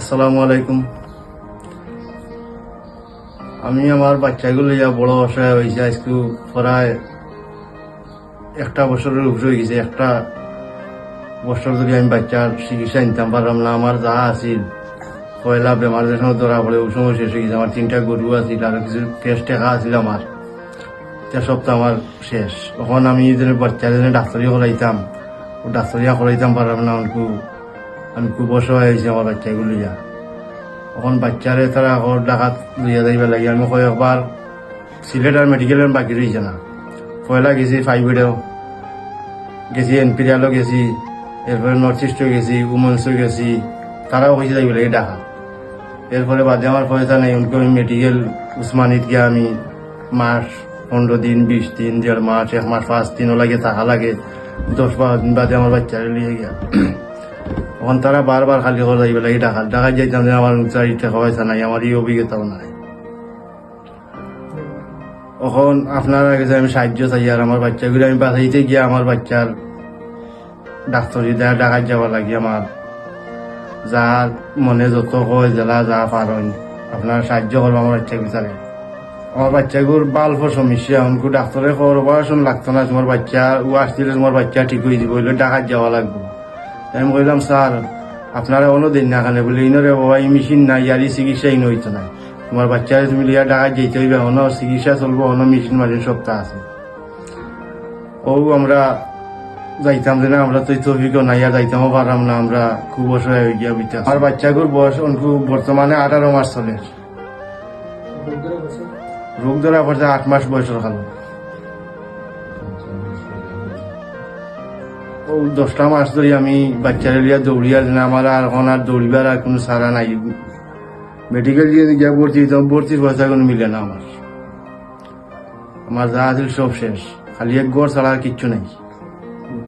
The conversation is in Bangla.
আসসালামু আলাইকুম। আমি আমার বাচ্চাগুলো ইয়া বড় অসহায় হয়েছে, আজকে প্রায় একটা বছরের উপরে হয়ে গেছে, একটা বছর ধরে আমি বাচ্চার চিকিৎসা নিতাম, পারলাম না। আমার যা আছিল পয়লা বেমার যখন ধরা পড়ে ওই সময় শেষ হয়ে গেছে। আমার তিনটা গরু আছিল আর কিছু কেস টেকা আছিল আমার। তে তো আমার শেষ। তখন আমি যেন বাচ্চা যেন ডাক্তারি করাইতাম ডাক্তারিয়া করাইতাম, পারলাম না। অনেক আমি খুব অসহায় হয়েছি আমার বাচ্চাগুলো যা। তখন বাচ্চারে তারা ঘর ডাকাত লইয়া যাইবা লাগে। আমি কয়েকবার সিলেট আর মেডিকেলের বাকি রয়েছে না। পয়লা গেছি ফাইভেডেও গেছি এনপিরিয়ালও গেছি, এরপরে নর্থ ইস্টও গেছি উমেন্সও গেছি, তারাও কইছে যাইবে লাগে ডাকা এরপরে বাদে আমার পয়সা নেই, উনকে আমি মেডিকেল উসমানিত গিয়ে আমি মাস, পনেরো দিন, বিশ দিন, দেড় মাস, এক মাস, পাঁচ দিনও লাগে থাকা লাগে। দশ বারো দিন বাদে আমার বাচ্চারা লিয়ে গিয়া। তখন তারা বারবার খালি করে যাইবে লাগে ডাকা ডাকা যাইতাম যে আমার চারি টাকা পয়সা নাই, আমার এই অভিজ্ঞতাও নাই। তখন আপনারা কাছে আমি সাহায্য চাই আর আমার বাচ্চাগুলো আমি বাঁচাইতে গিয়ে আমার বাচ্চার ডাক্তারি দেয়া ডাকাত যাওয়া লাগে আমার। যা মনে যত কয় জেলা যা পারেন আপনার সাহায্য করব আমার বাচ্চা বিচারে আমার বাচ্চাগুলোর বাল্প সমস্যা উনকু ডাক্তারে খবর অপারেশন লাগতো না, তোমার বাচ্চা ও আসলে তোমার বাচ্চা ঠিক হয়ে যাব বললে ডাকাত যাওয়া লাগবে। আমি কইলাম, স্যার, আপনারা অন্য দিন না খানে, বলে ইনরে বাবা, এই মেশিন নাই ইয়ারই চিকিৎসা ইন হইতো না। তোমার বাচ্চারে তুমি লিয়া ডাকাত যেতে হইবে অন্য চিকিৎসা চলবো অন্য মেশিন মাঝে সপ্তাহ আছে। ও, আমরা যাইতাম যে না, আমরা তো তৌফিক নাইয়া যাইতামও পারলাম না, আমরা খুব অসহায় হয়ে গিয়া বিতা আমার বাচ্চাগুর বয়স অনকু বর্তমানে আঠারো মাস চলে। রোগ ধরা পড়ছে, আট মাস বয়সের খালো। দশটা মাস ধরে আমি বাচ্চারা লিয়া দৌড়িয়া দিন আমার আর এখন আর দৌড়িবার আর কোনো সারা নাই। মেডিকেল দিয়ে গিয়া ভর্তি হইতাম ভর্তির পয়সা কোনো মিলে না আমার আমার যা আছে সব শেষ। খালি এক গড় ছাড়া আর কিচ্ছু নাই।